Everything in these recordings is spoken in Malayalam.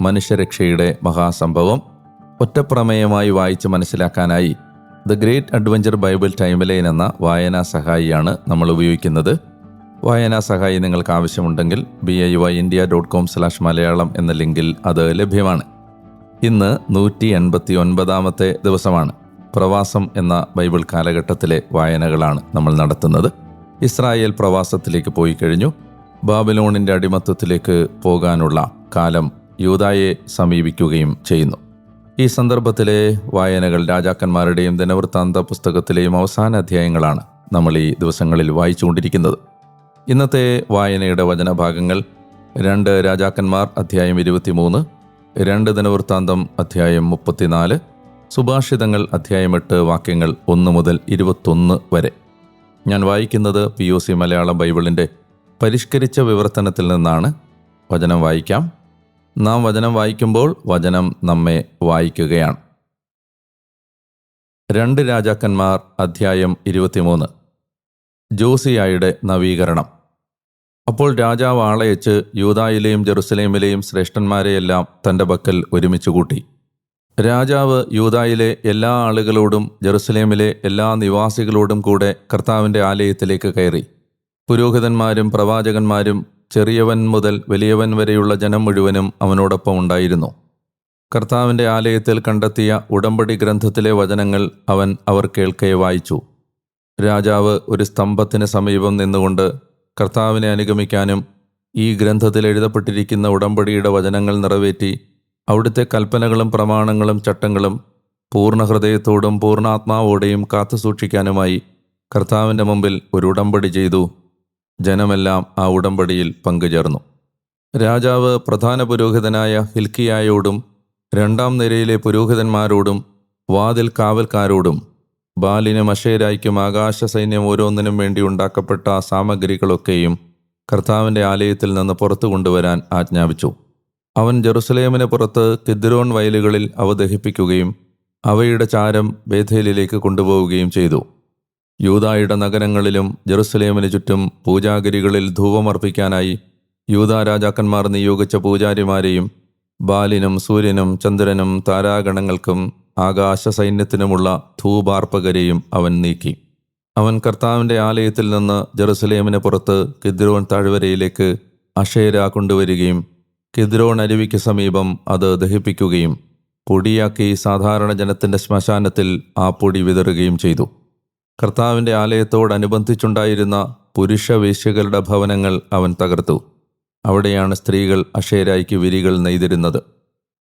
മനുഷ്യരക്ഷയുടെ മഹാസംഭവം ഒറ്റപ്രമേയമായി വായിച്ച് മനസ്സിലാക്കാനായി the great adventure Bible timeline എന്ന വായനാ സഹായിയാണ് നമ്മൾ ഉപയോഗിക്കുന്നത്. വായനാ സഹായി നിങ്ങൾക്ക് ആവശ്യമുണ്ടെങ്കിൽ B I Y India dot com slash Malayalam എന്ന ലിങ്കിൽ അത് ലഭ്യമാണ്. ഇന്ന് നൂറ്റി എൺപത്തി ഒൻപതാമത്തെ ദിവസമാണ് പ്രവാസം എന്ന ബൈബിൾ കാലഘട്ടത്തിലെ വായനകളാണ് നമ്മൾ നടത്തുന്നത്. ഇസ്രായേൽ പ്രവാസത്തിലേക്ക് പോയി കഴിഞ്ഞു. ബാബിലോണിന്റെ അടിമത്വത്തിലേക്ക് പോകാനുള്ള കാലം യൂതായെ സമീപിക്കുകയും ചെയ്യുന്നു. ഈ സന്ദർഭത്തിലെ വായനകൾ രാജാക്കന്മാരുടെയും ദിനവൃത്താന്ത പുസ്തകത്തിലെയും അവസാന അധ്യായങ്ങളാണ് നമ്മൾ ഈ ദിവസങ്ങളിൽ വായിച്ചുകൊണ്ടിരിക്കുന്നത്. ഇന്നത്തെ വായനയുടെ വചനഭാഗങ്ങൾ രണ്ട് രാജാക്കന്മാർ അധ്യായം ഇരുപത്തിമൂന്ന് രണ്ട് ദിനവൃത്താന്തം അധ്യായം മുപ്പത്തിനാല് സുഭാഷിതങ്ങൾ അധ്യായം എട്ട് വാക്യങ്ങൾ ഒന്ന് മുതൽ ഇരുപത്തൊന്ന് വരെ. ഞാൻ വായിക്കുന്നത് പി ഒ സി മലയാളം ബൈബിളിന്റെ പരിഷ്കരിച്ച വിവർത്തനത്തിൽ നിന്നാണ്. വചനം വായിക്കാം. നാം വചനം വായിക്കുമ്പോൾ വചനം നമ്മെ വായിക്കുകയാണ്. രണ്ട് രാജാക്കന്മാർ അധ്യായം ഇരുപത്തിമൂന്ന്. ജോസിയായുടെ നവീകരണം. അപ്പോൾ രാജാവ് ആളയച്ച് യൂതായിലെയും ജെറുസലേമിലെയും ശ്രേഷ്ഠന്മാരെയെല്ലാം തന്റെ പക്കൽ ഒരുമിച്ച് കൂട്ടി. രാജാവ് യൂതായിലെ എല്ലാ ആളുകളോടും ജെറുസലേമിലെ എല്ലാ നിവാസികളോടും കൂടെ കർത്താവിന്റെ ആലയത്തിലേക്ക് കയറി. പുരോഹിതന്മാരും പ്രവാചകന്മാരും ചെറിയവൻ മുതൽ വലിയവൻ വരെയുള്ള ജനം മുഴുവനും അവനോടൊപ്പം ഉണ്ടായിരുന്നു. കർത്താവിന്റെ ആലയത്തിൽ കണ്ടെത്തിയ ഉടമ്പടി ഗ്രന്ഥത്തിലെ വചനങ്ങൾ അവൻ അവർ കേൾക്കെ വായിച്ചു. രാജാവ് ഒരു സ്തംഭത്തിന് സമീപം നിന്നുകൊണ്ട് കർത്താവിനെ അനുഗമിക്കാനും ഈ ഗ്രന്ഥത്തിൽ എഴുതപ്പെട്ടിരിക്കുന്ന ഉടമ്പടിയുടെ വചനങ്ങൾ നിറവേറ്റി അവിടുത്തെ കൽപ്പനകളും പ്രമാണങ്ങളും ചട്ടങ്ങളും പൂർണ ഹൃദയത്തോടും പൂർണാത്മാവോടെയും കാത്തുസൂക്ഷിക്കാനുമായി കർത്താവിന്റെ മുമ്പിൽ ഒരു ഉടമ്പടി ചെയ്തു. ജനമെല്ലാം ആ ഉടമ്പടിയിൽ പങ്കുചേർന്നു. രാജാവ് പ്രധാന പുരോഹിതനായ ഹിൽക്കിയായോടും രണ്ടാം നിരയിലെ പുരോഹിതന്മാരോടും വാതിൽ കാവൽക്കാരോടും ബാലിനും അഷേരായ്ക്കും ആകാശ സൈന്യം ഓരോന്നിനും വേണ്ടി ഉണ്ടാക്കപ്പെട്ട സാമഗ്രികളൊക്കെയും കർത്താവിന്റെ ആലയത്തിൽ നിന്ന് പുറത്തു കൊണ്ടുവരാൻ ആജ്ഞാപിച്ചു. അവൻ ജെറുസലേമിന് പുറത്ത് കിദ്രോൺ വയലുകളിൽ അവ ദഹിപ്പിക്കുകയും അവയുടെ ചാരം ബേഥേലിലേക്ക് കൊണ്ടുപോവുകയും ചെയ്തു. യൂതായുടെ നഗരങ്ങളിലും ജെറുസലേമിന് ചുറ്റും പൂജാഗിരികളിൽ ധൂപമർപ്പിക്കാനായി യൂതാ രാജാക്കന്മാർ നിയോഗിച്ച പൂജാരിമാരെയും ബാലിനും സൂര്യനും ചന്ദ്രനും താരാഗണങ്ങൾക്കും ആകാശ സൈന്യത്തിനുമുള്ള ധൂപാർപ്പകരെയും അവൻ നീക്കി. അവൻ കർത്താവിന്റെ ആലയത്തിൽ നിന്ന് ജെറുസലേമിന് പുറത്ത് കിദ്രോൺ താഴ്വരയിലേക്ക് അഷേര കൊണ്ടുവരികയും കിദ്രോൺ അരുവിക്ക് സമീപം അത് ദഹിപ്പിക്കുകയും പൊടിയാക്കി സാധാരണ ജനത്തിന്റെ ശ്മശാനത്തിൽ ആ പൊടി വിതറുകയും ചെയ്തു. കർത്താവിന്റെ ആലയത്തോടനുബന്ധിച്ചുണ്ടായിരുന്ന പുരുഷ വേശ്യകളുടെ ഭവനങ്ങൾ അവൻ തകർത്തു. അവിടെയാണ് സ്ത്രീകൾ അഷേരായ്ക്ക് വിരികൾ നെയ്തിരുന്നത്.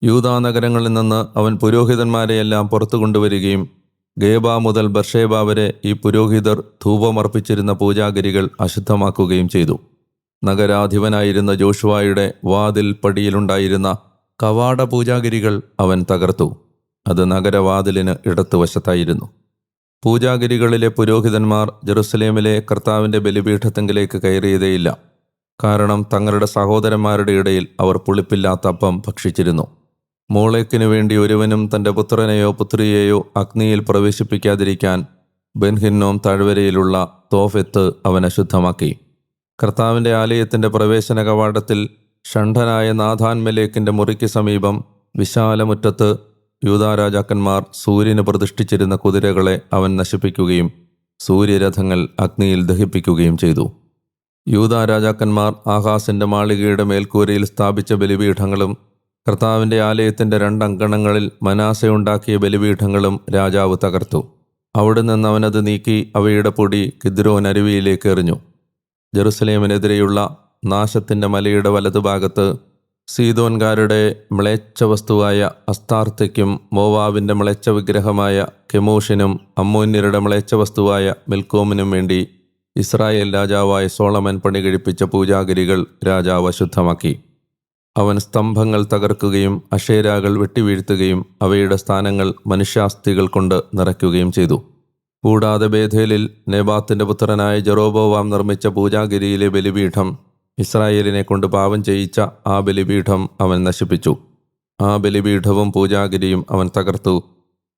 യൂതാ നഗരങ്ങളിൽ നിന്ന് അവൻ പുരോഹിതന്മാരെയെല്ലാം പുറത്തു കൊണ്ടുവരികയും ഗേബ മുതൽ ബർഷേബ വരെ ഈ പുരോഹിതർ ധൂപമർപ്പിച്ചിരുന്ന പൂജാഗിരികൾ അശുദ്ധമാക്കുകയും ചെയ്തു. നഗരാധിപനായിരുന്ന ജോഷുവായുടെ വാതിൽ പടിയിലുണ്ടായിരുന്ന കവാട പൂജാഗിരികൾ അവൻ തകർത്തു. അത് നഗരവാതിലിന് ഇടത്തുവശത്തായിരുന്നു. പൂജാഗിരികളിലെ പുരോഹിതന്മാർ ജെറുസലേമിലെ കർത്താവിന്റെ ബലിപീഠത്തെങ്കിലേക്ക് കയറിയതേയില്ല. കാരണം തങ്ങളുടെ സഹോദരന്മാരുടെ ഇടയിൽ അവർ പുളിപ്പില്ലാത്ത അപ്പം ഭക്ഷിച്ചിരുന്നു. മോളേക്കിനു വേണ്ടി ഒരുവനും തന്റെ പുത്രനെയോ പുത്രിയെയോ അഗ്നിയിൽ പ്രവേശിപ്പിക്കാതിരിക്കാൻ ബെൻഹിന്നോം താഴ്വരയിലുള്ള തോഫെത്ത് അവനെ ശുദ്ധമാക്കി. കർത്താവിന്റെ ആലയത്തിന്റെ പ്രവേശന കവാടത്തിൽ ഷണ്ഠനായ നാഥാൻ മെലേക്കിന്റെ മുറിക്ക് സമീപം വിശാലമുറ്റത്ത് യൂതാരാജാക്കന്മാർ സൂര്യന് പ്രതിഷ്ഠിച്ചിരുന്ന കുതിരകളെ അവൻ നശിപ്പിക്കുകയും സൂര്യരഥങ്ങൾ അഗ്നിയിൽ ദഹിപ്പിക്കുകയും ചെയ്തു. യൂതാ രാജാക്കന്മാർ ആഹാസിന്റെ മാളികയുടെ മേൽക്കൂരയിൽ സ്ഥാപിച്ച ബലിപീഠങ്ങളും കർത്താവിന്റെ ആലയത്തിന്റെ രണ്ടങ്കണങ്ങളിൽ മനാസയുണ്ടാക്കിയ ബലിപീഠങ്ങളും രാജാവ് തകർത്തു. അവിടെ നിന്ന് അവനത് നീക്കി അവയുടെ പൊടി കിദ്രോൻ അരുവിയിലേക്ക് എറിഞ്ഞു. ജെറുസലേമിനെതിരെയുള്ള നാശത്തിന്റെ മലയുടെ വലതുഭാഗത്ത് സീതോൻകാരുടെ മ്ലേച്ഛവസ്തുവായ വസ്തുവായ അസ്താർത്ഥയ്ക്കും മോവാവിന്റെ മ്ലേച്ഛ വിഗ്രഹമായ കെമോഷിനും അമ്മോന്യരുടെ മ്ലേച്ഛ വസ്തുവായ മിൽക്കോമിനും വേണ്ടി ഇസ്രായേൽ രാജാവായ സോളമൻ പണി കഴിപ്പിച്ച പൂജാഗിരികൾ രാജാവ് അശുദ്ധമാക്കി. അവൻ സ്തംഭങ്ങൾ തകർക്കുകയും അഷേരാകൾ വെട്ടിവീഴ്ത്തുകയും അവയുടെ സ്ഥാനങ്ങൾ മനുഷ്യാസ്ഥികൾ കൊണ്ട് നിറയ്ക്കുകയും ചെയ്തു. കൂടാതെ ബേധേലിൽ നേബാത്തിന്റെ പുത്രനായ ജെറോബോവാം നിർമ്മിച്ച പൂജാഗിരിയിലെ ബലിപീഠം ഇസ്രായേലിനെ കൊണ്ട് പാപം ചെയ്യിച്ച ആ ബലിപീഠം അവൻ നശിപ്പിച്ചു. ആ ബലിപീഠവും പൂജാഗിരിയും അവൻ തകർത്തു.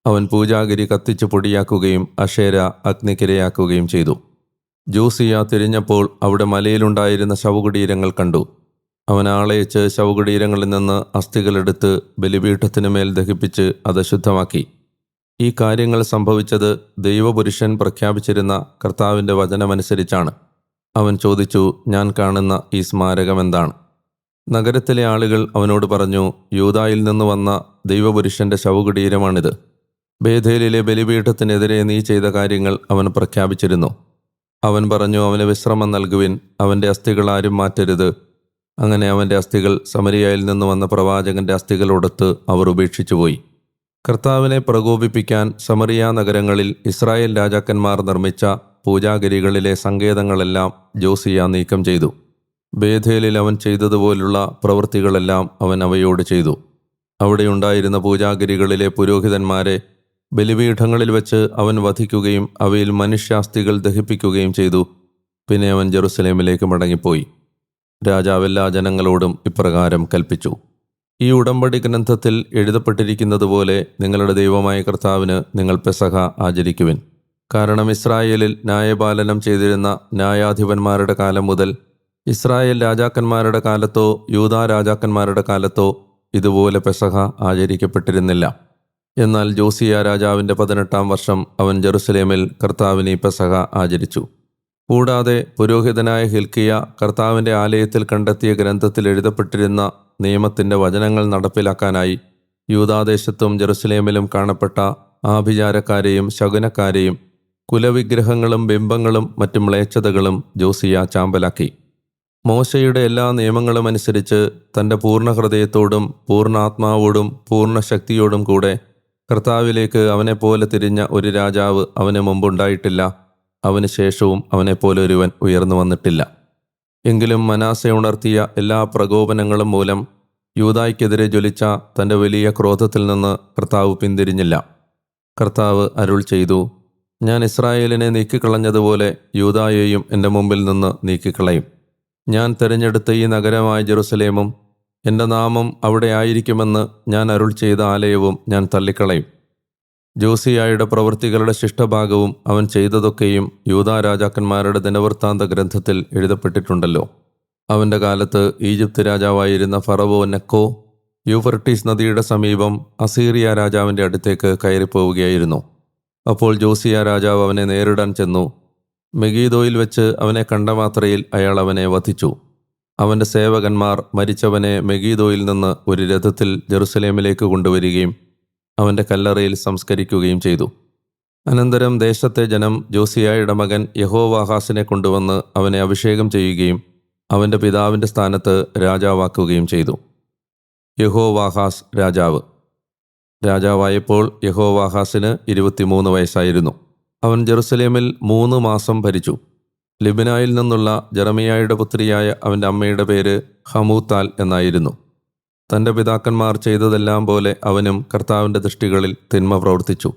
അവൻ പൂജാഗിരി കത്തിച്ച് പൊടിയാക്കുകയും അഷേര അഗ്നിക്കിരയാക്കുകയും ചെയ്തു. ജൂസിയ തിരിഞ്ഞപ്പോൾ അവിടെ മലയിലുണ്ടായിരുന്ന ശവകുടീരങ്ങൾ കണ്ടു. അവൻ ആളയച്ച് ശവകുടീരങ്ങളിൽ നിന്ന് അസ്ഥികളെടുത്ത് ബലിപീഠത്തിനു മേൽ ദഹിപ്പിച്ച് അത് ശുദ്ധമാക്കി. ഈ കാര്യങ്ങൾ സംഭവിച്ചത് ദൈവപുരുഷൻ പ്രഖ്യാപിച്ചിരുന്ന കർത്താവിന്റെ വചനമനുസരിച്ചാണ്. അവൻ ചോദിച്ചു ഞാൻ കാണുന്ന ഈ സ്മാരകം എന്താണ്? നഗരത്തിലെ ആളുകൾ അവനോട് പറഞ്ഞു യൂതായിൽ നിന്ന് വന്ന ദൈവപുരുഷന്റെ ശവകുടീരമാണിത്. ബേധേലിലെ ബലിപീഠത്തിനെതിരെ നീ ചെയ്ത കാര്യങ്ങൾ അവൻ പ്രഖ്യാപിച്ചിരുന്നു. അവൻ പറഞ്ഞു അവന് വിശ്രമം നൽകുവിൻ അവന്റെ അസ്ഥികൾ ആരും മാറ്റരുത്. അങ്ങനെ അവന്റെ അസ്ഥികൾ സമരിയയിൽ നിന്ന് വന്ന പ്രവാചകന്റെ അസ്ഥികളോടൊത്ത് അവർ ഉപേക്ഷിച്ചുപോയി കർത്താവിനെ പ്രകോപിപ്പിക്കാൻ സമറിയ നഗരങ്ങളിൽ ഇസ്രായേൽ രാജാക്കന്മാർ നിർമ്മിച്ച പൂജാഗിരികളിലെ സങ്കേതങ്ങളെല്ലാം ജോസിയ നീക്കം ചെയ്തു. ബേധേലിൽ അവൻ ചെയ്തതുപോലുള്ള പ്രവൃത്തികളെല്ലാം അവൻ അവയോട് ചെയ്തു. അവിടെയുണ്ടായിരുന്ന പൂജാഗിരികളിലെ പുരോഹിതന്മാരെ ബലിപീഠങ്ങളിൽ വെച്ച് അവൻ വധിക്കുകയും അവയിൽ മനുഷ്യാസ്ഥികൾ ദഹിപ്പിക്കുകയും ചെയ്തു. പിന്നെ അവൻ ജെറുസലേമിലേക്ക് മടങ്ങിപ്പോയി. രാജാവെല്ലാ ജനങ്ങളോടും ഇപ്രകാരം കൽപ്പിച്ചു. ഈ ഉടമ്പടി ഗ്രന്ഥത്തിൽ എഴുതപ്പെട്ടിരിക്കുന്നതുപോലെ നിങ്ങളുടെ ദൈവമായ കർത്താവിന് നിങ്ങൾ പെസഹ ആചരിക്കുവിൻ. കാരണം ഇസ്രായേലിൽ ന്യായപാലനം ചെയ്തിരുന്ന ന്യായാധിപന്മാരുടെ കാലം മുതൽ ഇസ്രായേൽ രാജാക്കന്മാരുടെ കാലത്തോ യൂതാ രാജാക്കന്മാരുടെ കാലത്തോ ഇതുപോലെ പെസഹ ആചരിക്കപ്പെട്ടിരുന്നില്ല. എന്നാൽ ജോസിയ രാജാവിന്റെ പതിനെട്ടാം വർഷം അവൻ ജെറുസലേമിൽ കർത്താവിനെ പെസഹ ആചരിച്ചു. കൂടാതെ പുരോഹിതനായ ഹിൽക്കിയ കർത്താവിന്റെ ആലയത്തിൽ കണ്ടെത്തിയ ഗ്രന്ഥത്തിൽ എഴുതപ്പെട്ടിരുന്ന നിയമത്തിന്റെ വചനങ്ങൾ നടപ്പിലാക്കാനായി യൂതാദേശത്തും ജെറുസലേമിലും കാണപ്പെട്ട ആഭിചാരക്കാരെയും ശകുനക്കാരെയും കുലവിഗ്രഹങ്ങളും ബിംബങ്ങളും മറ്റു മ്ലേച്ഛതകളും ജോസിയ ചാമ്പലാക്കി. മോശയുടെ എല്ലാ നിയമങ്ങളും അനുസരിച്ച് തന്റെ പൂർണ ഹൃദയത്തോടും പൂർണാത്മാവോടും പൂർണ ശക്തിയോടും കൂടെ കർത്താവിലേക്ക് അവനെപ്പോലെ തിരിഞ്ഞ ഒരു രാജാവ് അവന് മുമ്പുണ്ടായിട്ടില്ല. അവന് ശേഷവും അവനെപ്പോലെ ഒരുവൻ ഉയർന്നു വന്നിട്ടില്ല. എങ്കിലും മനാസെ ഉണർത്തിയ എല്ലാ പ്രകോപനങ്ങളും മൂലം യൂതായ്ക്കെതിരെ ജ്വലിച്ച തന്റെ വലിയ ക്രോധത്തിൽ നിന്ന് കർത്താവ് പിന്തിരിഞ്ഞില്ല. കർത്താവ് അരുൾ ചെയ്തു ഞാൻ ഇസ്രായേലിനെ നീക്കിക്കളഞ്ഞതുപോലെ യൂതായെയും എന്റെ മുമ്പിൽ നിന്ന് നീക്കിക്കളയും. ഞാൻ തിരഞ്ഞെടുത്ത ഈ നഗരമായ ജെറുസലേമും എന്റെ നാമം അവിടെ ആയിരിക്കുമെന്ന് ഞാൻ അരുൾ ചെയ്ത ആലയവും ഞാൻ തള്ളിക്കളയും. ജോസിയായുടെ പ്രവൃത്തികളുടെ ശിഷ്ടഭാഗവും അവൻ ചെയ്തതൊക്കെയും യൂതാ രാജാക്കന്മാരുടെ ദിനവൃത്താന്ത ഗ്രന്ഥത്തിൽ എഴുതപ്പെട്ടിട്ടുണ്ടല്ലോ. അവന്റെ കാലത്ത് ഈജിപ്ത് രാജാവായിരുന്ന ഫറവോ നെക്കോ യൂഫർട്ടീസ് നദിയുടെ സമീപം അസീറിയ രാജാവിന്റെ അടുത്തേക്ക് കയറിപ്പോവുകയായിരുന്നു. അപ്പോൾ ജോസിയ രാജാവ് അവനെ നേരിടാൻ ചെന്നു. മെഗീദോയിൽ വെച്ച് അവനെ കണ്ട മാത്രയിൽ അയാൾ അവനെ വധിച്ചു. അവന്റെ സേവകന്മാർ മരിച്ചവനെ മെഗീദോയിൽ നിന്ന് ഒരു രഥത്തിൽ ജെറുസലേമിലേക്ക് കൊണ്ടുവരികയും അവന്റെ കല്ലറയിൽ സംസ്കരിക്കുകയും ചെയ്തു. അനന്തരം ദേശത്തെ ജനം ജോസിയായുടെ മകൻ യഹോവാഹാസിനെ കൊണ്ടുവന്ന് അവനെ അഭിഷേകം ചെയ്യുകയും അവന്റെ പിതാവിന്റെ സ്ഥാനത്ത് രാജാവാക്കുകയും ചെയ്തു. യഹോവാഹാസ് രാജാവ് രാജാവായപ്പോൾ യഹോവാഹാസിന് ഇരുപത്തിമൂന്ന് വയസ്സായിരുന്നു. അവൻ ജെറുസലേമിൽ മൂന്ന് മാസം ഭരിച്ചു. ലിബിനായിൽ നിന്നുള്ള ജെറമിയായുടെ പുത്രിയായ അവന്റെ അമ്മയുടെ പേര് ഹമൂത്താൽ എന്നായിരുന്നു. തന്റെ പിതാക്കന്മാർ ചെയ്തതെല്ലാം പോലെ അവനും കർത്താവിന്റെ ദൃഷ്ടികളിൽ തിന്മ പ്രവർത്തിച്ചു.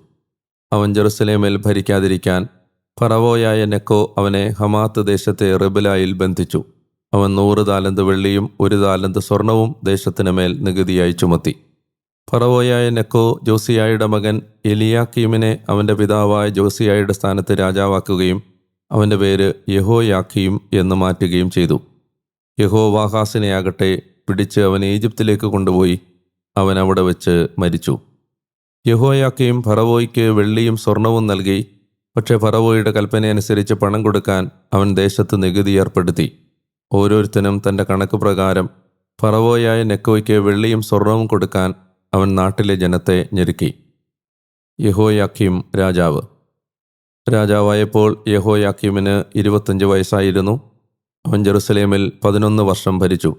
അവൻ ജെറുസലേമിൽ ഭരിക്കാതിരിക്കാൻ ഫറവോയായ നെക്കോ അവനെ ഹമാത്ത് ദേശത്തെ റിബിലായിൽ ബന്ധിച്ചു. അവൻ നൂറ് താലന്ത് വെള്ളിയും ഒരു താലന്ത് സ്വർണവും ദേശത്തിന് മേൽ നികുതിയായി ചുമത്തി. ഫറവോയായ നെക്കോ ജോസിയായുടെ മകൻ എലിയാക്കീമിനെ അവന്റെ പിതാവായ ജോസിയായുടെ സ്ഥാനത്ത് രാജാവാക്കുകയും അവന്റെ പേര് യഹോയാക്കീം എന്ന് മാറ്റുകയും ചെയ്തു. യഹോ വാഹാസിനെയാകട്ടെ പിടിച്ച് അവൻ ഈജിപ്തിലേക്ക് കൊണ്ടുപോയി അവൻ അവിടെ വെച്ച് മരിച്ചു. യഹോയാക്കീം ഫറവോയ്ക്ക് വെള്ളിയും സ്വർണവും നൽകി പക്ഷേ ഫറവോയുടെ കൽപ്പനയനുസരിച്ച് പണം കൊടുക്കാൻ അവൻ ദേശത്ത് നികുതി ഏർപ്പെടുത്തി. ഓരോരുത്തനും തന്റെ കണക്ക് പ്രകാരം ഫറവോയായ നെക്കോയ്ക്ക് വെള്ളിയും സ്വർണവും കൊടുക്കാൻ അവൻ നാട്ടിലെ ജനത്തെ ഞെരുക്കി. യഹോയാക്കിം രാജാവ്. രാജാവായപ്പോൾ യഹോയാക്കിമിന് ഇരുപത്തഞ്ച് വയസ്സായിരുന്നു. അവൻ ജെറുസലേമിൽ പതിനൊന്ന് വർഷം ഭരിച്ചു.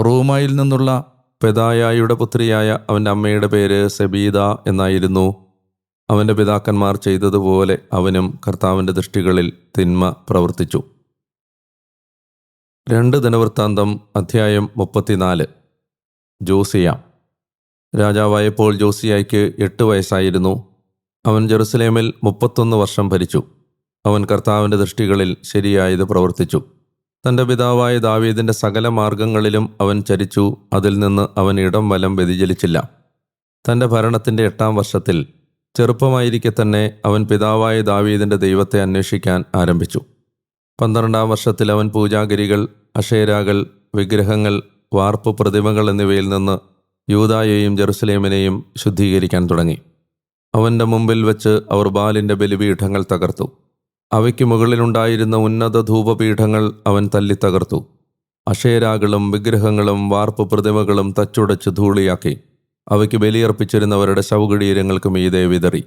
റൂമായിൽ നിന്നുള്ള പെതായായുടെ പുത്രിയായ അവന്റെ അമ്മയുടെ പേര് സെബീദ എന്നായിരുന്നു. അവന്റെ പിതാക്കന്മാർ ചെയ്തതുപോലെ അവനും കർത്താവിന്റെ ദൃഷ്ടികളിൽ തിന്മ പ്രവർത്തിച്ചു. രണ്ട് ദിനവൃത്താന്തം അധ്യായം മുപ്പത്തിനാല്. ജോസിയ. രാജാവായപ്പോൾ ജോസിയായ്ക്ക് എട്ട് വയസ്സായിരുന്നു. അവൻ ജെറുസലേമിൽ മുപ്പത്തൊന്ന് വർഷം ഭരിച്ചു. അവൻ കർത്താവിന്റെ ദൃഷ്ടികളിൽ ശരിയായത് പ്രവർത്തിച്ചു. തന്റെ പിതാവായ ദാവീദിന്റെ സകല മാർഗങ്ങളിലും അവൻ ചരിച്ചു. അതിൽ നിന്ന് അവൻ ഇടം വലം വ്യതിചലിച്ചില്ല. തന്റെ ഭരണത്തിന്റെ എട്ടാം വർഷത്തിൽ ചെറുപ്പമായിരിക്കെ തന്നെ അവൻ പിതാവായ ദാവീദിന്റെ ദൈവത്തെ അന്വേഷിക്കാൻ ആരംഭിച്ചു. പന്ത്രണ്ടാം വർഷത്തിൽ അവൻ പൂജാഗിരികൾ അഷേരാകൾ വിഗ്രഹങ്ങൾ വാർപ്പ് പ്രതിമകൾ എന്നിവയിൽ നിന്ന് യൂതായെയും ജെറുസലേമിനെയും ശുദ്ധീകരിക്കാൻ തുടങ്ങി. അവന്റെ മുമ്പിൽ വെച്ച് അവർ ബാലിന്റെ ബലിപീഠങ്ങൾ തകർത്തു. അവയ്ക്ക് മുകളിലുണ്ടായിരുന്ന ഉന്നത ധൂപപീഠങ്ങൾ അവൻ തല്ലി തകർത്തു. അഷേരാകളും വിഗ്രഹങ്ങളും വാർപ്പ് പ്രതിമകളും തച്ചുടച്ച് ധൂളിയാക്കി. അവയ്ക്ക് ബലിയർപ്പിച്ചിരുന്നവരുടെ ശവകുടീരങ്ങൾക്ക് മീതെ വിതറി.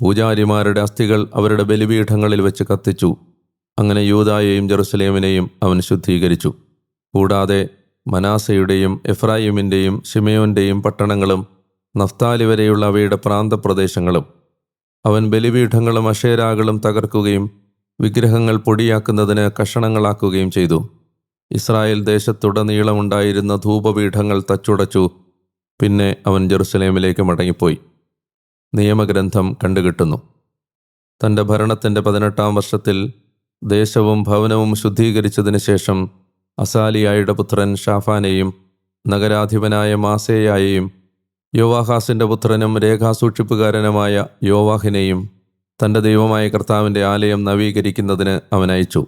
പൂജാരിമാരുടെ അസ്ഥികൾ അവരുടെ ബലിപീഠങ്ങളിൽ വെച്ച് കത്തിച്ചു. അങ്ങനെ യൂതായെയും ജെറുസലേമിനെയും അവൻ ശുദ്ധീകരിച്ചു. കൂടാതെ മനാസയുടെയും എഫ്രായിമിന്റെയും ഷിമയോന്റെയും പട്ടണങ്ങളും നഫ്താലി വരെയുള്ള അവയുടെ പ്രാന്തപ്രദേശങ്ങളും. അവൻ ബലിപീഠങ്ങളും അഷേരാകളും തകർക്കുകയും വിഗ്രഹങ്ങൾ പൊടിയാക്കുന്നതിന് കഷണങ്ങളാക്കുകയും ചെയ്തു. ഇസ്രായേൽ ദേശത്തുടനീളമുണ്ടായിരുന്ന ധൂപപീഠങ്ങൾ തച്ചുടച്ചു. പിന്നെ അവൻ ജെറുസലേമിലേക്ക് മടങ്ങിപ്പോയി. നിയമഗ്രന്ഥം കണ്ടുകിട്ടുന്നു. തന്റെ ഭരണത്തിന്റെ പതിനെട്ടാം വർഷത്തിൽ ദേശവും ഭവനവും ശുദ്ധീകരിച്ചതിന് ശേഷം അസാലിയായുടെ പുത്രൻ ഷാഫാനെയും നഗരാധിപനായ മാസേയായെയും യോവാഹാസിന്റെ പുത്രനും രേഖാസൂക്ഷിപ്പുകാരനുമായ യോവാഹിനെയും തന്റെ ദൈവമായ കർത്താവിന്റെ ആലയം നവീകരിക്കുന്നതിന് അവൻ അയച്ചു.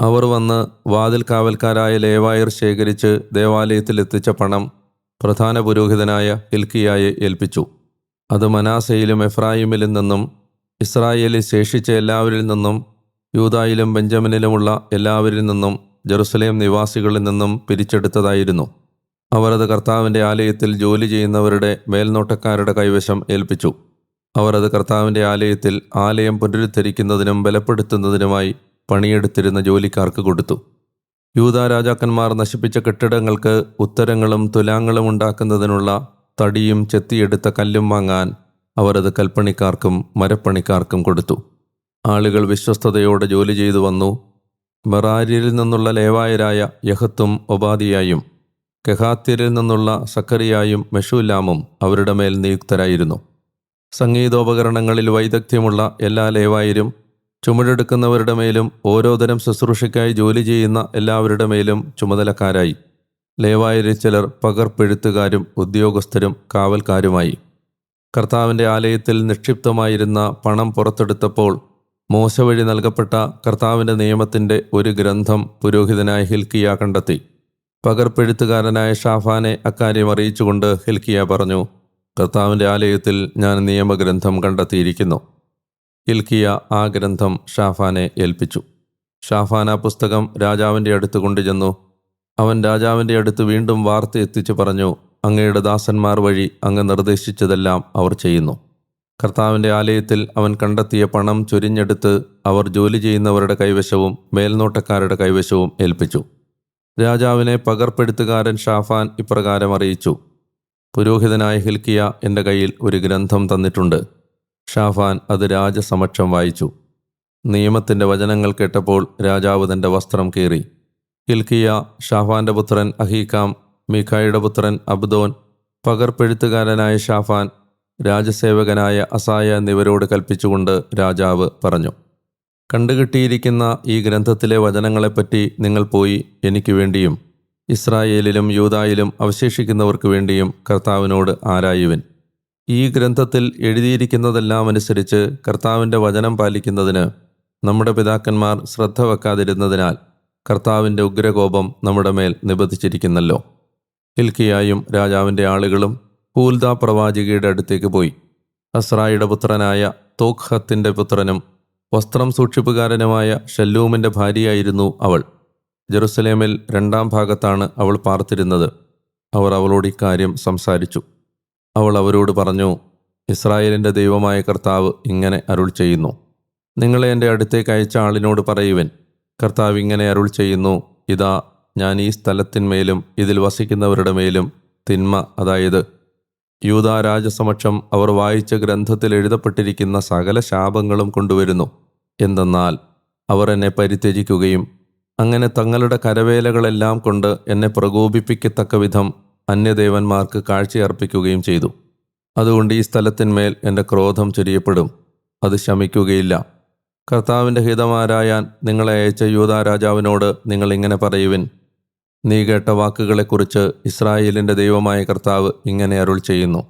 അവർ വന്ന് വാതിൽ കാവൽക്കാരായ ലേവായർ ശേഖരിച്ച് ദേവാലയത്തിൽ എത്തിച്ച പണം പ്രധാന പുരോഹിതനായ ഹിൽക്കിയായെ ഏൽപ്പിച്ചു. അത് മനാസയിലും എഫ്രായിമിലും നിന്നും ഇസ്രായേലിൽ ശേഷിച്ച എല്ലാവരിൽ നിന്നും യൂതായിലും ബെഞ്ചമിനിലുമുള്ള എല്ലാവരിൽ നിന്നും ജെറുസലേം നിവാസികളിൽ നിന്നും പിരിച്ചെടുത്തതായിരുന്നു. അവർ അത് കർത്താവിന്റെ ആലയത്തിൽ ജോലി ചെയ്യുന്നവരുടെ മേൽനോട്ടക്കാരുടെ കൈവശം ഏൽപ്പിച്ചു. അവർ അത് കർത്താവിന്റെ ആലയത്തിൽ ആലയം പുനരുദ്ധരിക്കുന്നതിനും ബലപ്പെടുത്തുന്നതിനുമായി പണിയെടുത്തിരുന്ന ജോലിക്കാർക്ക് കൊടുത്തു. യൂത രാജാക്കന്മാർ നശിപ്പിച്ച കെട്ടിടങ്ങൾക്ക് ഉത്തരങ്ങളും തുലാങ്ങളും ഉണ്ടാക്കുന്നതിനുള്ള തടിയും ചെത്തിയെടുത്ത കല്ലും വാങ്ങാൻ അവർ അത് കൽപ്പണിക്കാർക്കും മരപ്പണിക്കാർക്കും കൊടുത്തു. ആളുകൾ വിശ്വസ്തയോടെ ജോലി ചെയ്തു വന്നു. മെറാര്യരിൽ നിന്നുള്ള ലേവായരായ യഹത്തും ഒബാദിയായും കെഹാത്യരിൽ നിന്നുള്ള സക്കറിയായും മെഷുല്ലാമും അവരുടെ മേൽ നിയുക്തരായിരുന്നു. സംഗീതോപകരണങ്ങളിൽ വൈദഗ്ധ്യമുള്ള എല്ലാ ലേവായരും ചുമടെടുക്കുന്നവരുടെ മേലും ഓരോ തരം ശുശ്രൂഷയ്ക്കായി ജോലി ചെയ്യുന്ന എല്ലാവരുടെ മേലും ചുമതലക്കാരായി. ലേവായരിൽ ചിലർ പകർപ്പെഴുത്തുകാരും ഉദ്യോഗസ്ഥരും കാവൽക്കാരുമായി. കർത്താവിന്റെ ആലയത്തിൽ നിക്ഷിപ്തമായിരുന്ന പണം പുറത്തെടുത്തപ്പോൾ മോശ വഴി നൽകപ്പെട്ട കർത്താവിന്റെ നിയമത്തിന്റെ ഒരു ഗ്രന്ഥം പുരോഹിതനായ ഹിൽക്കിയ കണ്ടെത്തി. പകർപ്പെഴുത്തുകാരനായ ഷാഫാനെ അക്കാര്യം അറിയിച്ചുകൊണ്ട് ഹിൽക്കിയ പറഞ്ഞു കർത്താവിന്റെ ആലയത്തിൽ ഞാൻ നിയമഗ്രന്ഥം കണ്ടെത്തിയിരിക്കുന്നു. ഹിൽക്കിയ ആ ഗ്രന്ഥം ഷാഫാനെ ഏൽപ്പിച്ചു. ഷാഫാൻ ആ പുസ്തകം രാജാവിന്റെ അടുത്ത് കൊണ്ടുചെന്നു. അവൻ രാജാവിന്റെ അടുത്ത് വീണ്ടും വാർത്ത എത്തിച്ചു പറഞ്ഞു അങ്ങയുടെ ദാസന്മാർ വഴി അങ്ങ് നിർദ്ദേശിച്ചതെല്ലാം അവർ ചെയ്യുന്നു. കർത്താവിന്റെ ആലയത്തിൽ അവൻ കണ്ടെത്തിയ പണം ചൊരിഞ്ഞെടുത്ത് അവർ ജോലി ചെയ്യുന്നവരുടെ കൈവശവും മേൽനോട്ടക്കാരുടെ കൈവശവും ഏൽപ്പിച്ചു. രാജാവിനെ പകർപ്പെടുത്തുകാരൻ ഷാഫാൻ ഇപ്രകാരം അറിയിച്ചു. പുരോഹിതനായ ഹിൽക്കിയ എന്റെ കയ്യിൽ ഒരു ഗ്രന്ഥം തന്നിട്ടുണ്ട്. ഷാഫാൻ അത് രാജസമക്ഷം വായിച്ചു. നിയമത്തിന്റെ വചനങ്ങൾ കേട്ടപ്പോൾ രാജാവ് തന്റെ വസ്ത്രം കീറി. ഹിൽക്കിയ ഷാഫാന്റെ പുത്രൻ അഹീക്കാം മീഖായുടെ പുത്രൻ അബ്ദോൻ പകർപ്പെഴുത്തുകാരനായ ഷാഫാൻ രാജസേവകനായ അസായ എന്നിവരോട് കൽപ്പിച്ചുകൊണ്ട് രാജാവ് പറഞ്ഞു കണ്ടുകിട്ടിയിരിക്കുന്ന ഈ ഗ്രന്ഥത്തിലെ വചനങ്ങളെപ്പറ്റി നിങ്ങൾ പോയി എനിക്ക് വേണ്ടിയും ഇസ്രായേലിലും യൂതായിലും അവശേഷിക്കുന്നവർക്ക് വേണ്ടിയും കർത്താവിനോട് ആരായുവിൻ. ഈ ഗ്രന്ഥത്തിൽ എഴുതിയിരിക്കുന്നതെല്ലാം അനുസരിച്ച് കർത്താവിന്റെ വചനം പാലിക്കുന്നതിന് നമ്മുടെ പിതാക്കന്മാർ ശ്രദ്ധ വെക്കാതിരുന്നതിനാൽ കർത്താവിന്റെ ഉഗ്രകോപം നമ്മുടെ മേൽ നിബന്ധിച്ചിരിക്കുന്നല്ലോ. ഹിൽക്കിയായും രാജാവിന്റെ ആളുകളും ഹൂൽദ പ്രവാചികയുടെ അടുത്തേക്ക് പോയി. അസ്രായുടെ പുത്രനായ തോഖത്തിന്റെ പുത്രനും വസ്ത്രം സൂക്ഷിപ്പുകാരനുമായ ഷല്ലൂമിന്റെ ഭാര്യയായിരുന്നു അവൾ. ജെറുസലേമിൽ രണ്ടാം ഭാഗത്താണ് അവൾ പാർത്തിരുന്നത്. അവർ അവളോട് ഇക്കാര്യം സംസാരിച്ചു. അവൾ അവരോട് പറഞ്ഞു ഇസ്രായേലിന്റെ ദൈവമായ കർത്താവ് ഇങ്ങനെ അരുൾ ചെയ്യുന്നു. നിങ്ങളെ എന്റെ അടുത്തേക്ക് അയച്ച ആളിനോട് പറയുവൻ കർത്താവ് ഇങ്ങനെ അരുൾ ചെയ്യുന്നു ഇതാ ഞാൻ ഈ സ്ഥലത്തിന്മേലും ഇതിൽ വസിക്കുന്നവരുടെ മേലും തിന്മ അതായത് യൂതാ രാജസമക്ഷം അവർ വായിച്ച ഗ്രന്ഥത്തിൽ എഴുതപ്പെട്ടിരിക്കുന്ന സകല ശാപങ്ങളും കൊണ്ടുവരുന്നു. എന്തെന്നാൽ അവർ എന്നെ പരിത്യജിക്കുകയും അങ്ങനെ തങ്ങളുടെ കരവേലകളെല്ലാം കൊണ്ട് എന്നെ പ്രകോപിപ്പിക്കത്തക്ക വിധം അന്യദേവന്മാർക്ക് കാഴ്ചയർപ്പിക്കുകയും ചെയ്തു. അതുകൊണ്ട് ഈ സ്ഥലത്തിന്മേൽ എന്റെ ക്രോധം ചൊരിയപ്പെടും. അത് ശമിക്കുകയില്ല. കർത്താവിന്റെ ഹിതമാരായാൻ നിങ്ങളെ അയച്ച യൂതാ രാജാവിനോട് നിങ്ങൾ ഇങ്ങനെ പറയുവിൻ. നീ കേട്ട വാക്കുകളെക്കുറിച്ച് ഇസ്രായേലിന്റെ ദൈവമായ കർത്താവ് ഇങ്ങനെ അരുൾ ചെയ്യുന്നു.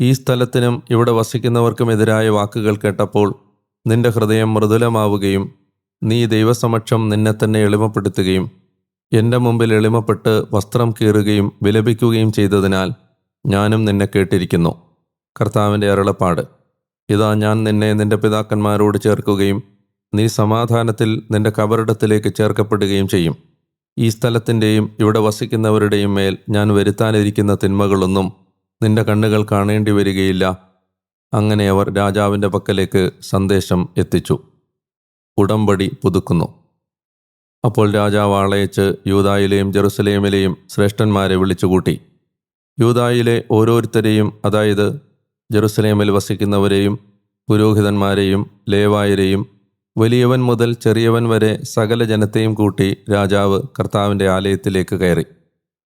ഈ സ്ഥലത്തിനും ഇവിടെ വസിക്കുന്നവർക്കുമെതിരായ വാക്കുകൾ കേട്ടപ്പോൾ നിന്റെ ഹൃദയം മൃദുലമാവുകയും നീ ദൈവസമക്ഷം നിന്നെ തന്നെ എളിമപ്പെടുത്തുകയും എന്റെ മുമ്പിൽ എളിമപ്പെട്ട് വസ്ത്രം കീറുകയും വിലപിക്കുകയും ചെയ്തതിനാൽ ഞാനും നിന്നെ കേട്ടിരിക്കുന്നു. കർത്താവിന്റെ അരുളപ്പാട്. ഇതാ ഞാൻ നിന്നെ നിന്റെ പിതാക്കന്മാരോട് ചേർക്കുകയും നീ സമാധാനത്തിൽ നിന്റെ കബറിടത്തിലേക്ക് ചേർക്കപ്പെടുകയും ചെയ്യും. ഈ സ്ഥലത്തിന്റെയും ഇവിടെ വസിക്കുന്നവരുടെയും മേൽ ഞാൻ വരുത്താനിരിക്കുന്ന തിന്മകളൊന്നും നിന്റെ കണ്ണുകൾ കാണേണ്ടി വരികയില്ല. അങ്ങനെ അവർ രാജാവിന്റെ പക്കലേക്ക് സന്ദേശം എത്തിച്ചു. ഉടമ്പടി പുതുക്കുന്നു. അപ്പോൾ രാജാവ് ആളയച്ച് യൂതായിലെയും ജെറുസലേമിലെയും ശ്രേഷ്ഠന്മാരെ വിളിച്ചുകൂട്ടി. യൂതായിലെ ഓരോരുത്തരെയും അതായത് ജെറുസലേമിൽ വസിക്കുന്നവരെയും പുരോഹിതന്മാരെയും ലേവായരെയും വലിയവൻ മുതൽ ചെറിയവൻ വരെ സകല ജനത്തെയും കൂട്ടി രാജാവ് കർത്താവിന്റെ ആലയത്തിലേക്ക് കയറി.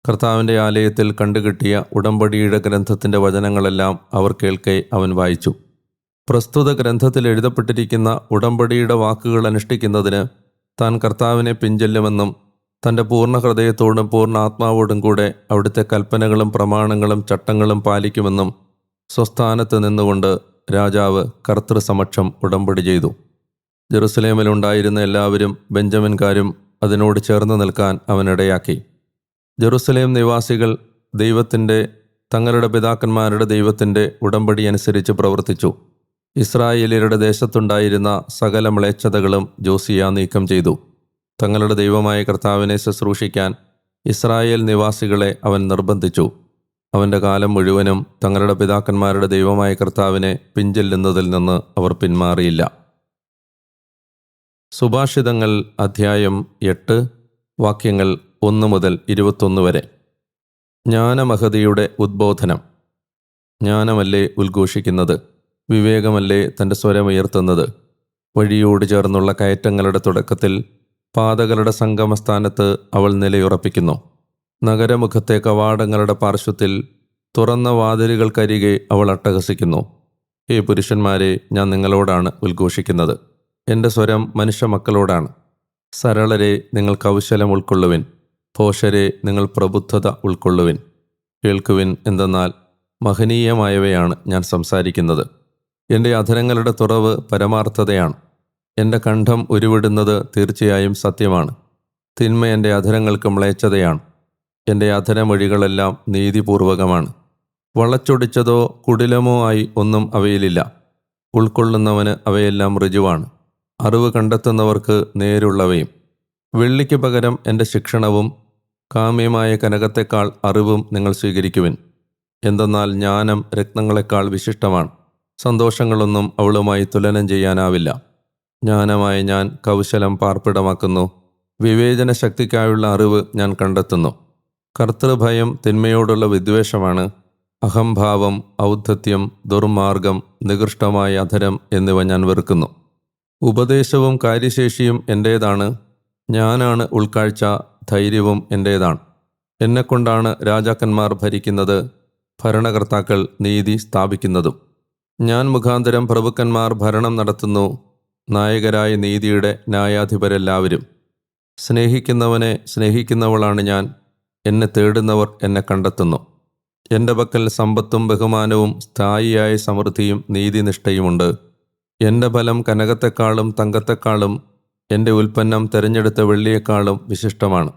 കർത്താവിന്റെ ആലയത്തിൽ കണ്ടുകിട്ടിയ ഉടമ്പടിയുടെ ഗ്രന്ഥത്തിന്റെ വചനങ്ങളെല്ലാം അവർ കേൾക്കെ അവൻ വായിച്ചു. പ്രസ്തുത ഗ്രന്ഥത്തിൽ എഴുതപ്പെട്ടിരിക്കുന്ന ഉടമ്പടിയുടെ വാക്കുകൾ അനുഷ്ഠിക്കുന്നതിന് താൻ കർത്താവിനെ പിഞ്ചൊല്ലുമെന്നും തന്റെ പൂർണ ഹൃദയത്തോടും പൂർണ ആത്മാവോടും കൂടെ അവിടുത്തെ കൽപ്പനകളും പ്രമാണങ്ങളും ചട്ടങ്ങളും പാലിക്കുമെന്നും സ്വസ്ഥാനത്ത് നിന്നുകൊണ്ട് രാജാവ് കർത്തൃസമക്ഷം ഉടമ്പടി ചെയ്തു. ജെറുസലേമിലുണ്ടായിരുന്ന എല്ലാവരും ബെഞ്ചമിൻകാരും അതിനോട് ചേർന്ന് നിൽക്കാൻ അവനിടയാക്കി ജെറുസലേം നിവാസികൾ ദൈവത്തിന്റെ തങ്ങളുടെ പിതാക്കന്മാരുടെ ദൈവത്തിന്റെ ഉടമ്പടി അനുസരിച്ച് പ്രവർത്തിച്ചു. ഇസ്രായേലിയരുടെ ദേശത്തുണ്ടായിരുന്ന സകല മ്ലേച്ഛതകളും ജോസിയ നീക്കം ചെയ്തു. തങ്ങളുടെ ദൈവമായ കർത്താവിനെ ശുശ്രൂഷിക്കാൻ ഇസ്രായേൽ നിവാസികളെ അവൻ നിർബന്ധിച്ചു. അവന്റെ കാലം മുഴുവനും തങ്ങളുടെ പിതാക്കന്മാരുടെ ദൈവമായ കർത്താവിനെ പിഞ്ചെല്ലുന്നതിൽ നിന്ന് അവർ പിന്മാറിയില്ല. സുഭാഷിതങ്ങൾ അധ്യായം എട്ട് വാക്യങ്ങൾ ഒന്ന് മുതൽ ഇരുപത്തൊന്ന് വരെ. ജ്ഞാനമഹതിയുടെ ഉദ്ബോധനം. ജ്ഞാനമല്ലേ ഉദ്ഘോഷിക്കുന്നത്? വിവേകമല്ലേ തന്റെ സ്വരമുയർത്തുന്നത് വഴിയോട് ചേർന്നുള്ള കയറ്റങ്ങളുടെ തുടക്കത്തിൽ പാതകളുടെ സംഗമസ്ഥാനത്ത് അവൾ നിലയുറപ്പിക്കുന്നു. നഗരമുഖത്തെ കവാടങ്ങളുടെ പാർശ്വത്തിൽ തുറന്ന വാതിലുകൾക്കരികെ അവൾ അട്ടഹസിക്കുന്നു. ഹേ പുരുഷന്മാരെ ഞാൻ നിങ്ങളോടാണ് ഉദ്ഘോഷിക്കുന്നത്. എന്റെ സ്വരം മനുഷ്യ മക്കളോടാണ്. സരളരെ നിങ്ങൾ കൗശലം ഉൾക്കൊള്ളുവിൻ ഭോഷരെ നിങ്ങൾ പ്രബുദ്ധത ഉൾക്കൊള്ളുവിൻ. കേൾക്കുവിൻ എന്തെന്നാൽ മഹനീയമായവയാണ് ഞാൻ സംസാരിക്കുന്നത്. എന്റെ അധരങ്ങളുടെ തുറവ് പരമാർത്ഥതയാണ്. എന്റെ കണ്ഠം ഉരുവിടുന്നത് തീർച്ചയായും സത്യമാണ്. തിന്മ എന്റെ അധരങ്ങൾക്ക് മ്ലേച്ഛതയാണ്. എന്റെ അധരമൊഴികളെല്ലാം നീതിപൂർവകമാണ്. വളച്ചൊടിച്ചതോ കുടിലമോ ആയി ഒന്നും അവയിലില്ല. ഉൾക്കൊള്ളുന്നവന് അവയെല്ലാം ഋജുവാണ്. അറിവ് കണ്ടെത്തുന്നവർക്ക് നേരുള്ളവയും വെള്ളിക്ക് പകരം എന്റെ ശിക്ഷണവും കാമ്യമായ കനകത്തെക്കാൾ അറിവും നിങ്ങൾ സ്വീകരിക്കുവിൻ. എന്തെന്നാൽ ജ്ഞാനം രക്തങ്ങളെക്കാൾ വിശിഷ്ടമാണ്. സന്തോഷങ്ങളൊന്നും അവളുമായി തുലനം ചെയ്യാനാവില്ല. ജ്ഞാനമായ ഞാൻ കൗശലം പാർപ്പിടമാക്കുന്നു. വിവേചന ശക്തിക്കായുള്ള അറിവ് ഞാൻ കണ്ടെത്തുന്നു. കർത്തൃഭയം തിന്മയോടുള്ള വിദ്വേഷമാണ്. അഹംഭാവം ഔദ്ധത്യം ദുർമാർഗം നികൃഷ്ടമായ അധരം എന്നിവ ഞാൻ വെറുക്കുന്നു. ഉപദേശവും കാര്യശേഷിയും എന്റേതാണ് ഞാനാണ് ഉൾക്കാഴ്ച ധൈര്യവും എന്റേതാണ് എന്നെക്കൊണ്ടാണ് രാജാക്കന്മാർ ഭരിക്കുന്നത് ഭരണകർത്താക്കൾ നീതി സ്ഥാപിക്കുന്നതും. ഞാൻ മുഖാന്തരം പ്രഭുക്കന്മാർ ഭരണം നടത്തുന്നു നായകരായ നീതിയുടെ ന്യായാധിപരെല്ലാവരും. സ്നേഹിക്കുന്നവനെ സ്നേഹിക്കുന്നവളാണ് ഞാൻ എന്നെ തേടുന്നവർ എന്നെ കണ്ടെത്തുന്നു. എന്റെ പക്കൽ സമ്പത്തും ബഹുമാനവും സ്ഥായിയായ സമൃദ്ധിയും നീതിനിഷ്ഠയുമുണ്ട്. എന്റെ ഫലം കനകത്തെക്കാളും തങ്കത്തെക്കാളും എന്റെ ഉൽപ്പന്നം തിരഞ്ഞെടുത്ത വെള്ളിയേക്കാളും വിശിഷ്ടമാണ്.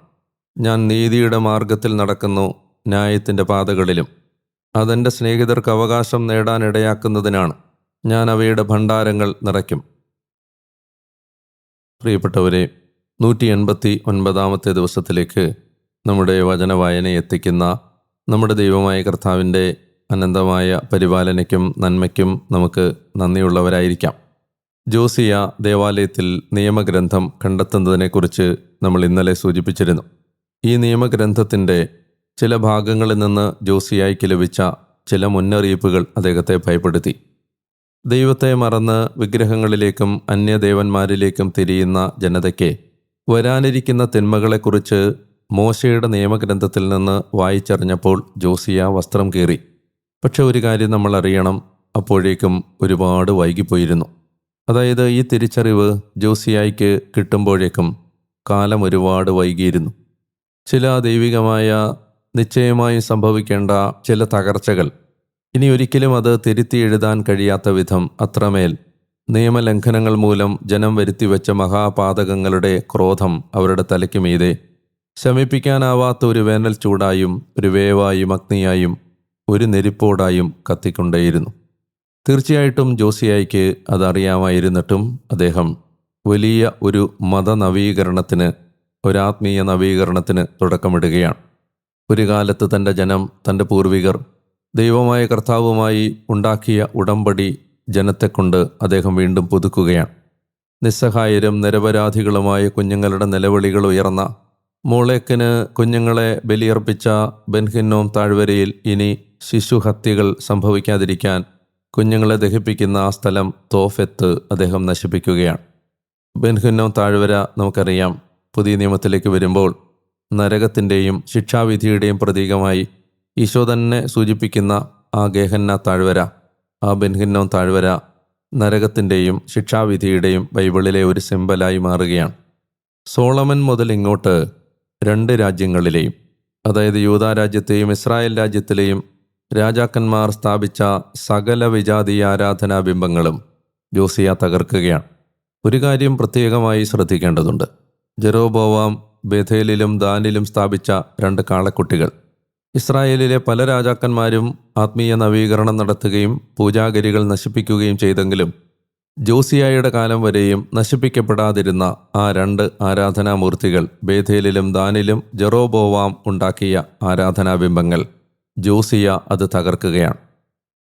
ഞാൻ നീതിയുടെ മാർഗത്തിൽ നടക്കുന്നു ന്യായത്തിന്റെ പാതകളിലും. അതെന്റെ സ്നേഹിതർക്ക് അവകാശം നേടാനിടയാക്കുന്നതിനാണ്. ഞാൻ അവയുടെ ഭണ്ഡാരങ്ങൾ നിറയ്ക്കും. പ്രിയപ്പെട്ടവരെ നൂറ്റി എൺപത്തി ഒൻപതാമത്തെ ദിവസത്തിലേക്ക് നമ്മുടെ വചനവായന എത്തിക്കുന്ന നമ്മുടെ ദൈവമായ കർത്താവിന്റെ അനന്തമായ പരിപാലനയ്ക്കും നന്മയ്ക്കും നമുക്ക് നന്ദിയുള്ളവരായിരിക്കാം. ജോസിയ ദേവാലയത്തിൽ നിയമഗ്രന്ഥം കണ്ടെത്തുന്നതിനെക്കുറിച്ച് നമ്മൾ ഇന്നലെ സൂചിപ്പിച്ചിരുന്നു. ഈ നിയമഗ്രന്ഥത്തിന്റെ ചില ഭാഗങ്ങളിൽ നിന്ന് ജോസിയായിക്ക് ലഭിച്ച ചില മുന്നറിയിപ്പുകൾ അദ്ദേഹത്തെ ഭയപ്പെടുത്തി. ദൈവത്തെ മറന്ന് വിഗ്രഹങ്ങളിലേക്കും അന്യദേവന്മാരിലേക്കും തിരിയുന്ന ജനതയ്ക്ക് വരാനിരിക്കുന്ന തിന്മകളെക്കുറിച്ച് മോശയുടെ നിയമഗ്രന്ഥത്തിൽ നിന്ന് വായിച്ചറിഞ്ഞപ്പോൾ ജോസിയ വസ്ത്രം കീറി. പക്ഷെ ഒരു കാര്യം നമ്മൾ അറിയണം അപ്പോഴേക്കും ഒരുപാട് വൈകിപ്പോയിരുന്നു. അതായത് ഈ തിരിച്ചറിവ് ജോസിയായിക്ക് കിട്ടുമ്പോഴേക്കും കാലം ഒരുപാട് വൈകിയിരുന്നു. ചില ദൈവികമായ നിശ്ചയമായി സംഭവിക്കേണ്ട ചില തകർച്ചകൾ. ഇനി ഒരിക്കലും അത് തിരുത്തി എഴുതാൻ കഴിയാത്ത വിധം അത്രമേൽ നിയമലംഘനങ്ങൾ മൂലം ജനം വരുത്തിവെച്ച മഹാപാതകങ്ങളുടെ ക്രോധം അവരുടെ തലയ്ക്ക് മീതെ ശമിപ്പിക്കാനാവാത്ത ഒരു വേനൽ ചൂടായും ഒരു വേവായും അഗ്നിയായും ഒരു നെരിപ്പോടായും കത്തിക്കൊണ്ടേയിരുന്നു. തീർച്ചയായിട്ടും ജോസിയായിക്ക് അതറിയാമായിരുന്നിട്ടും അദ്ദേഹം വലിയ ഒരു മതനവീകരണത്തിന് ഒരാത്മീയ നവീകരണത്തിന് തുടക്കമിടുകയാണ്. ഒരു കാലത്ത് തന്റെ ജനം തന്റെ പൂർവികർ ദൈവമായ കർത്താവുമായി ഉണ്ടാക്കിയ ഉടമ്പടി ജനത്തെക്കൊണ്ട് അദ്ദേഹം വീണ്ടും പുതുക്കുകയാണ്. നിസ്സഹായരും നിരപരാധികളുമായ കുഞ്ഞുങ്ങളുടെ നിലവിളികൾ ഉയർന്ന മോളേക്കിന് കുഞ്ഞുങ്ങളെ ബലിയർപ്പിച്ച ബെൻഹിന്നോം താഴ്വരയിൽ ഇനി ശിശുഹത്യകൾ സംഭവിക്കാതിരിക്കാൻ കുഞ്ഞുങ്ങളെ ദഹിപ്പിക്കുന്ന ആ സ്ഥലം തോഫെത്ത് അദ്ദേഹം നശിപ്പിക്കുകയാണ്. ബെൻഹുന്നോ താഴ്വര നമുക്കറിയാം. പുതിയ നിയമത്തിലേക്ക് വരുമ്പോൾ നരകത്തിന്റെയും ശിക്ഷാവിധിയുടെയും പ്രതീകമായി ഈശോ തന്നെ സൂചിപ്പിക്കുന്ന ആ ഗേഹന്ന താഴ്വര ആ ബെൻഹിന്നോ താഴ്വര നരകത്തിന്റെയും ശിക്ഷാവിധിയുടെയും ബൈബിളിലെ ഒരു സിമ്പലായി മാറുകയാണ്. സോളമൻ മുതൽ ഇങ്ങോട്ട് രണ്ട് രാജ്യങ്ങളിലെയും അതായത് യൂതാ രാജ്യത്തെയും ഇസ്രായേൽ രാജ്യത്തിലെയും രാജാക്കന്മാർ സ്ഥാപിച്ച സകല വിജാതീയ ആരാധനാ ബിംബങ്ങളും ജോസിയ തകർക്കുകയാണ്. ഒരു കാര്യം പ്രത്യേകമായി ശ്രദ്ധിക്കേണ്ടതുണ്ട്. ജെറോബോവാം ബഥേലിലും ദാനിലും സ്ഥാപിച്ച രണ്ട് കാളക്കുട്ടികൾ. ഇസ്രായേലിലെ പല രാജാക്കന്മാരും ആത്മീയ നവീകരണം നടത്തുകയും പൂജാഗരികൾ നശിപ്പിക്കുകയും ചെയ്തെങ്കിലും ജോസിയായുടെ കാലം വരെയും നശിപ്പിക്കപ്പെടാതിരുന്ന ആ രണ്ട് ആരാധനാമൂർത്തികൾ ബേഥേലിലും ദാനിലും ജെറോബോവാം ഉണ്ടാക്കിയ ആരാധനാബിംബങ്ങൾ. ജോസിയ അത് തകർക്കുകയാണ്.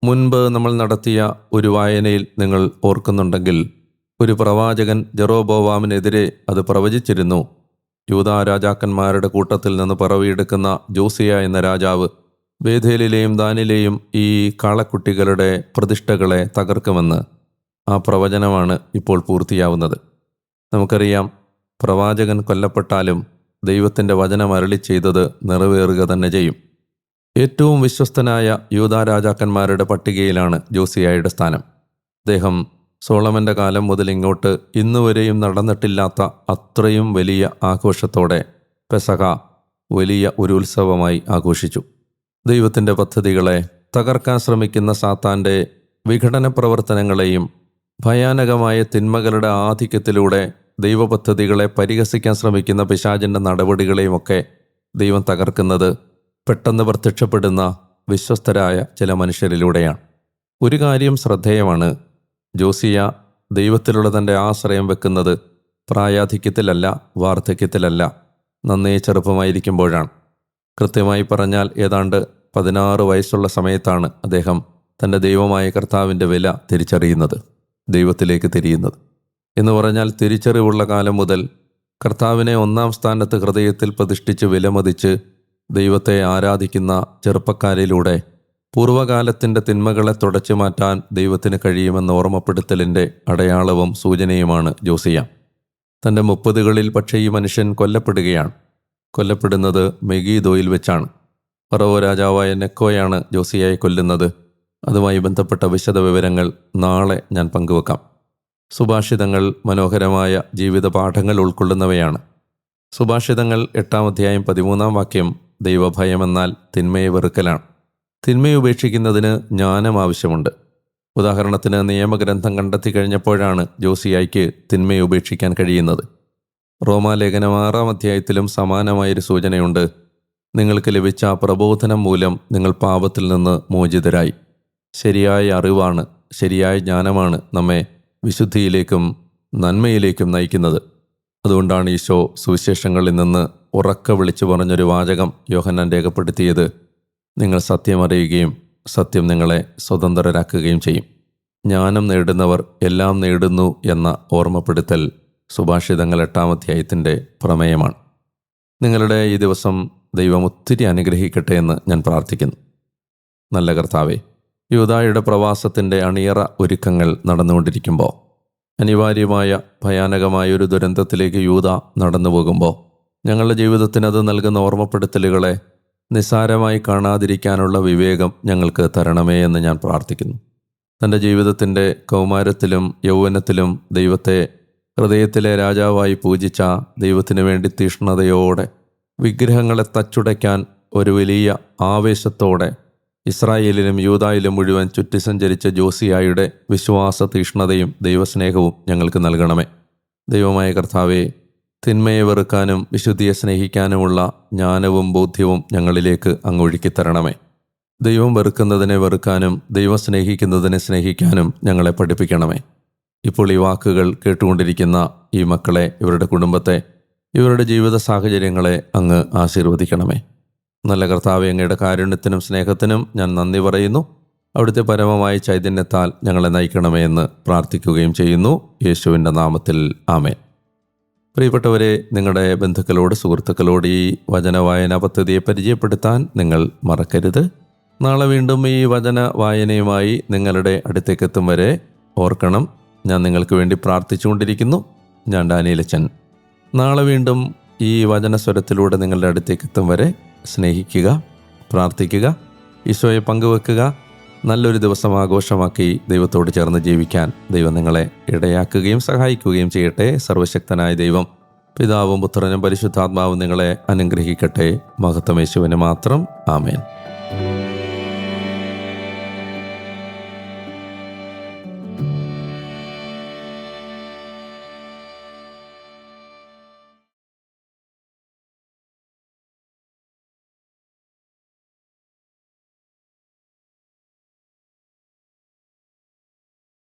മുൻപ് നമ്മൾ നടത്തിയ ഒരു വായനയിൽ നിങ്ങൾ ഓർക്കുന്നുണ്ടെങ്കിൽ ഒരു പ്രവാചകൻ ജെറോബോവാമിനെതിരെ അത് പ്രവചിച്ചിരുന്നു. യൂതാ രാജാക്കന്മാരുടെ കൂട്ടത്തിൽ നിന്ന് പിറവിയെടുക്കുന്ന ജോസിയ എന്ന രാജാവ് ബേഥേലിലെയും ദാനിലെയും ഈ കാളക്കുട്ടികളുടെ പ്രതിഷ്ഠകളെ തകർക്കുമെന്ന് ആ പ്രവചനമാണ് ഇപ്പോൾ പൂർത്തിയാവുന്നത്. നമുക്കറിയാം പ്രവാചകൻ കൊല്ലപ്പെട്ടാലും ദൈവത്തിന്റെ വചനം അരളി ചെയ്തത് നിറവേറുക തന്നെ ചെയ്യും. ഏറ്റവും വിശ്വസ്തനായ യൂതാ രാജാക്കന്മാരുടെ പട്ടികയിലാണ് ജോസിയായുടെ സ്ഥാനം. അദ്ദേഹം സോളമന്റെ കാലം മുതൽ ഇങ്ങോട്ട് ഇന്നുവരെയും നടന്നിട്ടില്ലാത്ത അത്രയും വലിയ ആഘോഷത്തോടെ പെസഹ വലിയ ഒരു ഉത്സവമായി ആഘോഷിച്ചു. ദൈവത്തിന്റെ പദ്ധതികളെ തകർക്കാൻ ശ്രമിക്കുന്ന സാത്താന്റെ വിഘടന പ്രവർത്തനങ്ങളെയും ഭയാനകമായ തിന്മകളുടെ ആധിക്യത്തിലൂടെ ദൈവപദ്ധതികളെ പരിഹസിക്കാൻ ശ്രമിക്കുന്ന പിശാചിന്റെ നടപടികളെയുമൊക്കെ ദൈവം തകർക്കുന്നത് പെട്ടെന്ന് പ്രത്യക്ഷപ്പെടുന്ന വിശ്വസ്തരായ ചില മനുഷ്യരിലൂടെയാണ്. ഒരു കാര്യം ശ്രദ്ധേയമാണ്. ജോസിയ ദൈവത്തിലുള്ള തന്റെ ആശ്രയം വെക്കുന്നത് പ്രായാധിക്യത്തിലല്ല വാർദ്ധക്യത്തിലല്ല നന്നേ ചെറുപ്പമായിരിക്കുമ്പോഴാണ്. കൃത്യമായി പറഞ്ഞാൽ ഏതാണ്ട് പതിനാറ് വയസ്സുള്ള സമയത്താണ് അദ്ദേഹം തന്റെ ദൈവമായ കർത്താവിന്റെ വില തിരിച്ചറിയുന്നത് ദൈവത്തിലേക്ക് തിരിയുന്നത്. എന്ന് പറഞ്ഞാൽ തിരിച്ചറിവുള്ള കാലം മുതൽ കർത്താവിനെ ഒന്നാം സ്ഥാനത്ത് ഹൃദയത്തിൽ പ്രതിഷ്ഠിച്ച് വിലമതിച്ച് ദൈവത്തെ ആരാധിക്കുന്ന ചെറുപ്പക്കാരിലൂടെ പൂർവകാലത്തിന്റെ തിന്മകളെ തുടച്ചു മാറ്റാൻ ദൈവത്തിന് കഴിയുമെന്ന ഓർമ്മപ്പെടുത്തലിന്റെ അടയാളവും സൂചനയുമാണ് ജോസിയ. തന്റെ മുപ്പതുകളിൽ പക്ഷേ ഈ മനുഷ്യൻ കൊല്ലപ്പെടുകയാണ്. കൊല്ലപ്പെടുന്നത് മെഗീദോയിൽ വെച്ചാണ്. ഫറവോ രാജാവായ നെക്കോയാണ് ജോസിയായി കൊല്ലുന്നത്. അതുമായി ബന്ധപ്പെട്ട വിശദ വിവരങ്ങൾ നാളെ ഞാൻ പങ്കുവെക്കാം. സുഭാഷിതങ്ങൾ മനോഹരമായ ജീവിത പാഠങ്ങൾ ഉൾക്കൊള്ളുന്നവയാണ്. സുഭാഷിതങ്ങൾ എട്ടാം അധ്യായം പതിമൂന്നാം വാക്യം ദൈവഭയമെന്നാൽ തിന്മയെ വെറുക്കലാണ്. തിന്മയെ ഉപേക്ഷിക്കുന്നതിന് ജ്ഞാനം ആവശ്യമുണ്ട്. ഉദാഹരണത്തിന് നിയമഗ്രന്ഥം കണ്ടെത്തി കഴിഞ്ഞപ്പോഴാണ് ജോസിയായിക്ക് തിന്മയെ ഉപേക്ഷിക്കാൻ കഴിയുന്നത്. റോമാലേഖനം ആറാം അധ്യായത്തിലും സമാനമായൊരു സൂചനയുണ്ട്. നിങ്ങൾക്ക് ലഭിച്ച പ്രബോധനം മൂലം നിങ്ങൾ പാപത്തിൽ നിന്ന് മോചിതരായി. ശരിയായ അറിവാണ് ശരിയായ ജ്ഞാനമാണ് നമ്മെ വിശുദ്ധിയിലേക്കും നന്മയിലേക്കും നയിക്കുന്നത്. അതുകൊണ്ടാണ് ഈശോ സുവിശേഷങ്ങളിൽ നിന്ന് ഉറക്ക വിളിച്ചു പറഞ്ഞൊരു വാചകം യോഹന്നാൻ രേഖപ്പെടുത്തിയത്. നിങ്ങൾ സത്യം അറിയുകയും സത്യം നിങ്ങളെ സ്വതന്ത്രരാക്കുകയും ചെയ്യും. ജ്ഞാനം നേടുന്നവർ എല്ലാം നേടുന്നു എന്ന ഓർമ്മപ്പെടുത്തൽ സുഭാഷിതങ്ങൾ എട്ടാം അധ്യായത്തിന്റെ പ്രമേയമാണ്. നിങ്ങളുടെ ഈ ദിവസം ദൈവം ഒത്തിരി അനുഗ്രഹിക്കട്ടെ എന്ന് ഞാൻ പ്രാർത്ഥിക്കുന്നു. നല്ല കർത്താവേ യൂതായുടെ പ്രവാസത്തിന്റെ അണിയറ ഒരുക്കങ്ങൾ നടന്നുകൊണ്ടിരിക്കുമ്പോൾ അനിവാര്യമായ ഭയാനകമായ ഒരു ദുരന്തത്തിലേക്ക് യൂത നടന്നു പോകുമ്പോൾ ഞങ്ങളുടെ ജീവിതത്തിന് അത് നൽകുന്ന ഓർമ്മപ്പെടുത്തലുകളെ നിസ്സാരമായി കാണാതിരിക്കാനുള്ള വിവേകം ഞങ്ങൾക്ക് തരണമേ എന്ന് ഞാൻ പ്രാർത്ഥിക്കുന്നു. തന്റെ ജീവിതത്തിന്റെ കൗമാരത്തിലും യൗവനത്തിലും ദൈവത്തെ ഹൃദയത്തിലെ രാജാവായി പൂജിച്ച ദൈവത്തിനു വേണ്ടി തീഷ്ണതയോടെ വിഗ്രഹങ്ങളെ തച്ചുടയ്ക്കാൻ ഒരു വലിയ ആവേശത്തോടെ ഇസ്രായേലിലും യൂതായിലും മുഴുവൻ ചുറ്റി സഞ്ചരിച്ച ജോസിയായുടെ വിശ്വാസ തീഷ്ണതയും ദൈവസ്നേഹവും ഞങ്ങൾക്ക് നൽകണമേ. ദൈവമായ കർത്താവെ തിന്മയെ വെറുക്കാനും വിശുദ്ധിയെ സ്നേഹിക്കാനുമുള്ള ജ്ഞാനവും ബോധ്യവും ഞങ്ങളിലേക്ക് അങ്ങ് ഒഴുക്കിത്തരണമേ ദൈവം വെറുക്കുന്നതിനെ വെറുക്കാനും ദൈവം സ്നേഹിക്കുന്നതിനെ സ്നേഹിക്കാനും ഞങ്ങളെ പഠിപ്പിക്കണമേ. ഇപ്പോൾ ഈ വാക്കുകൾ കേട്ടുകൊണ്ടിരിക്കുന്ന ഈ മക്കളെ ഇവരുടെ കുടുംബത്തെ ഇവരുടെ ജീവിത സാഹചര്യങ്ങളെ അങ്ങ് ആശീർവദിക്കണമേ. നല്ല കർത്താവ് അങ്ങയുടെ കാരുണ്യത്തിനും സ്നേഹത്തിനും ഞാൻ നന്ദി പറയുന്നു. അവിടുത്തെ പരമമായ ചൈതന്യത്താൽ ഞങ്ങളെ നയിക്കണമേ എന്ന് പ്രാർത്ഥിക്കുകയും ചെയ്യുന്നു. യേശുവിന്റെ നാമത്തിൽ ആമേ പ്രിയപ്പെട്ടവരെ നിങ്ങളുടെ ബന്ധുക്കളോട് സുഹൃത്തുക്കളോട് ഈ വചന വായന പദ്ധതിയെ പരിചയപ്പെടുത്താൻ നിങ്ങൾ മറക്കരുത്. നാളെ വീണ്ടും ഈ വചന വായനയുമായി നിങ്ങളുടെ അടുത്തേക്കെത്തും വരെ ഓർക്കണം. ഞാൻ നിങ്ങൾക്ക് വേണ്ടി പ്രാർത്ഥിച്ചുകൊണ്ടിരിക്കുന്നു. ഞാൻ ഡാനിയലച്ചൻ. നാളെ വീണ്ടും ഈ വചനസ്വരത്തിലൂടെ നിങ്ങളുടെ അടുത്തേക്ക് എത്തും വരെ സ്നേഹിക്കുക പ്രാർത്ഥിക്കുക ഈശോയെ പങ്കുവെക്കുക. നല്ലൊരു ദിവസം ആഘോഷമാക്കി ദൈവത്തോട് ചേർന്ന് ജീവിക്കാൻ ദൈവം നിങ്ങളെ ഇടയാക്കുകയും സഹായിക്കുകയും ചെയ്യട്ടെ. സർവശക്തനായ ദൈവം പിതാവും പുത്രനും പരിശുദ്ധാത്മാവും നിങ്ങളെ അനുഗ്രഹിക്കട്ടെ. മഹത്വമേശുവിന് മാത്രം. ആമേൻ.